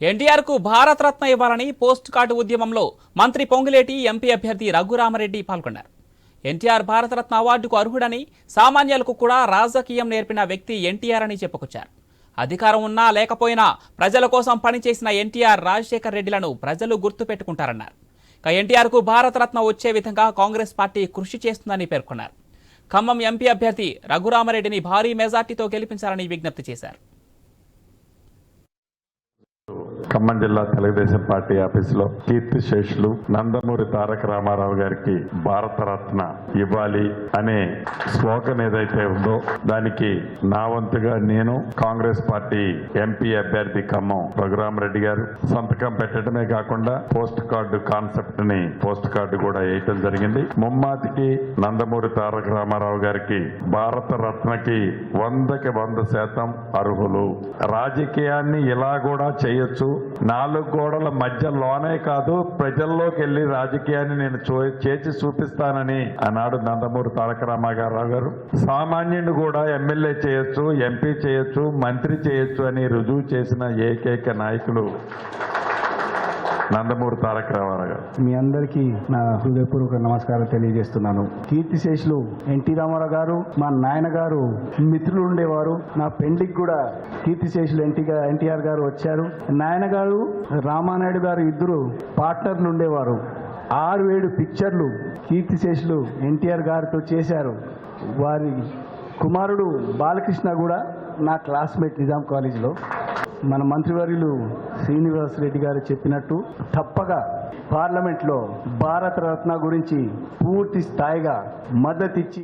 ఎన్టీఆర్కు భారతరత్న ఇవ్వాలని post card ఉద్యమంలో మంత్రి పొంగులేటి ఎంపీ అభ్యర్థి రఘురామరెడ్డి పాల్గొన్నారు. ఎన్టీఆర్ భారతరత్న అవార్డుకు అర్హుడని సామాన్యులకు కూడా రాజకీయం నేర్పిన వ్యక్తి ఎన్టీఆర్ అని చెప్పుకొచ్చారు. అధికారం ఉన్నా లేకపోయినా ప్రజల కోసం పనిచేసిన ఎన్టీఆర్ రాజశేఖర్ రెడ్డిలను ప్రజలు గుర్తుపెట్టుకుంటారన్నారు ఇక ఎన్టీఆర్కు భారతరత్న వచ్చే విధంగా కాంగ్రెస్ పార్టీ కృషి చేస్తుందని పేర్కొన్నారు. ఖమ్మం ఎంపీ అభ్యర్థి రఘురామరెడ్డిని భారీ మెజార్టీతో గెలిపించాలని విజ్ఞప్తి చేశారు. ఖమ్మం జిల్లా తెలుగుదేశం పార్టీ ఆఫీసులో కీర్తి శేషులు నందమూరి తారక రామారావు గారికి భారతరత్న ఇవ్వాలి అనే స్లోగన్ ఏదైతే ఉందో దానికి నా వంతుగా నేను కాంగ్రెస్ పార్టీ ఎంపీ అభ్యర్థి ఖమ్మం రఘురామరెడ్డి గారు సంతకం పెట్టడమే కాకుండా పోస్ట్ కార్డు కాన్సెప్ట్ని పోస్ట్ కార్డు కూడా వేయటం జరిగింది. ముమ్మాతికి నందమూరి తారక రామారావు గారికి భారతరత్నకి వందకి వంద శాతం అర్హులు. రాజకీయాన్ని ఇలా కూడా చేయొచ్చు. నాలుగు గోడల మధ్యలోనే కాదు ప్రజల్లోకి వెళ్ళి రాజకీయాన్ని నేను చూ- చేసి చూపిస్తానని ఆనాడు నందమూరి తారక రామారావు గారు. సామాన్యుని కూడా ఎమ్మెల్యే చేయొచ్చు ఎంపీ చేయొచ్చు మంత్రి చేయొచ్చు అని రుజువు చేసిన ఏకైక నాయకులు నందమూరి తారక రామారావు గారు. మీ అందరికీ నా హృదయపూర్వక నమస్కారం తెలియజేస్తున్నాను. కీర్తిశేషులు ఎన్టీ రామారావు గారు మా నాయన గారు మిత్రులు ఉండేవారు. నా పెండ్లికి కూడా కీర్తిశేషులు ఎన్టీ ఎన్టీఆర్ గారు వచ్చారు. నాయన గారు రామానాయుడు గారు ఇద్దరు పార్ట్నర్లు ఉండేవారు. ఆరు ఏడు పిక్చర్లు కీర్తిశేషులు ఎన్టీఆర్ గారితో చేశారు. వారి కుమారుడు బాలకృష్ణ కూడా నా క్లాస్మేట్ నిజాం కాలేజీలో. మన మంత్రివర్యులు శ్రీనివాస్ రెడ్డి గారు చెప్పినట్టు తప్పగా పార్లమెంట్లో భారతరత్న గురించి పూర్తి స్థాయిగా మద్దతిచ్చి